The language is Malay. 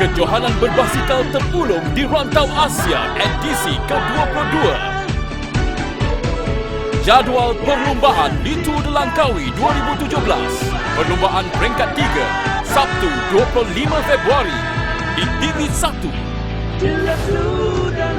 Kejohanan berbasikal terpulung di rantau Asia edisi ke-22. Jadual perlumbaan Litu Delangkawi 2017. Perlumbaan peringkat 3, Sabtu 25 Februari di TV1. Jelas sudah